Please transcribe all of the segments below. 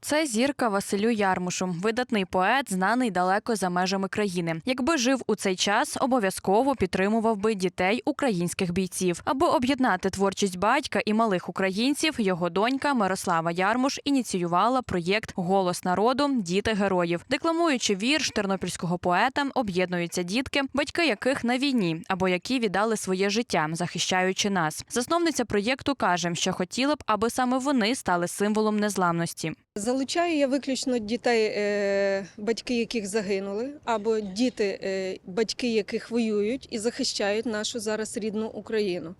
Це зірка Василю Ярмушу, видатний поет, знаний далеко за межами країни. Якби жив у цей час, обов'язково підтримував би дітей українських бійців. Аби об'єднати творчість батька і малих українців, його донька Мирослава Ярмуш ініціювала проєкт Голос народу Діти героїв, декламуючи вірш тернопільського поета, об'єднуються дітки, батьки яких на війні або які віддали своє життя, захищаючи нас. Засновниця проєкту каже, що хотіла б, аби саме вони стали символом незламності. Залучаю я виключно дітей, е, батьки яких загинули, або діти, е, батьки яких воюють і захищають нашу зараз рідну Україну.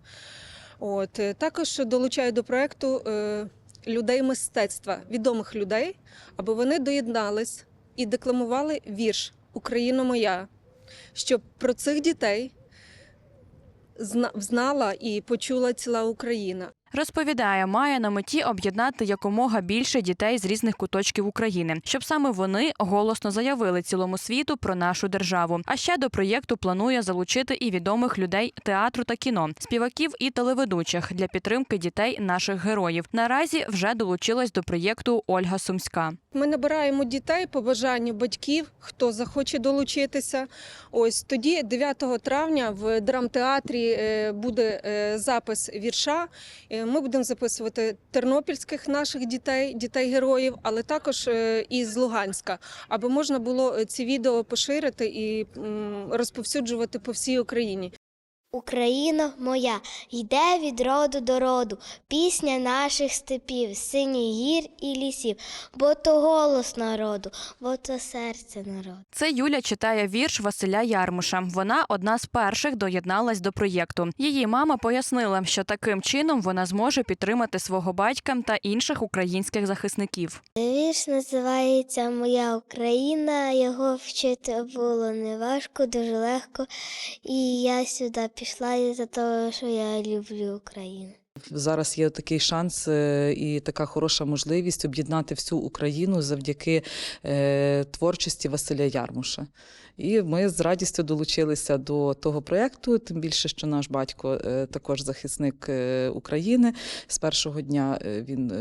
От е, також долучаю до проекту людей мистецтва, відомих людей, аби вони доєднались і декламували вірш Україна моя, щоб про цих дітей знала і почула ціла Україна. Розповідає, має на меті об'єднати якомога більше дітей з різних куточків України, щоб саме вони голосно заявили цілому світу про нашу державу. А ще до проєкту планує залучити і відомих людей театру та кіно, співаків і телеведучих для підтримки дітей наших героїв. Наразі вже долучилась до проєкту Ольга Сумська. Ми набираємо дітей по бажанню батьків, хто захоче долучитися. Ось тоді, 9 травня, в драмтеатрі е, буде е, запис вірша. Е, Ми будемо записувати тернопільських наших дітей, дітей героїв, але також і із Луганська, аби можна було е, ці відео поширити і розповсюджувати по всій Україні. Україна моя, йде від роду до роду, пісня наших степів, синіх гір і лісів, бо то голос народу, бо то серце народу. Це Юля читає вірш Василя Ярмуша. Вона одна з перших доєдналась до проєкту. Її мама пояснила, що таким чином вона зможе підтримати свого батька та інших українських захисників. Вірш називається Моя Україна. Його вчити було неважко, дуже легко. І я сюди пішла із-за того, що я люблю Україну. Зараз є такий шанс е, і така хороша можливість об'єднати всю Україну завдяки е, творчості Василя Ярмуша. І ми з радістю долучилися до того проєкту, тим більше, що наш батько е, також захисник України. З першого дня він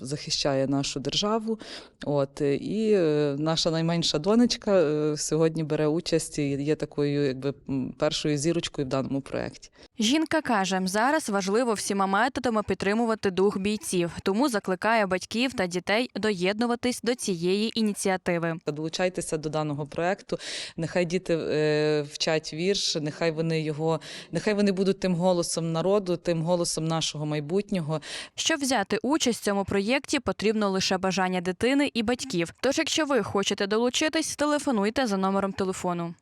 захищає нашу державу. От і наша найменша донечка сьогодні бере участь і є такою, якби першою зірочкою в даному проєкті. Жінка каже, зараз важливо всіма методами підтримувати дух бійців, тому закликає батьків та дітей доєднуватись до цієї ініціативи. Долучайтеся до даного проекту. Нехай діти е, вчать вірш, нехай вони його, нехай вони будуть тим голосом народу, тим голосом нашого майбутнього. Щоб взяти участь в цьому проєкті, потрібно лише бажання дитини і батьків. Тож, якщо ви хочете долучитись, телефонуйте за номером телефону.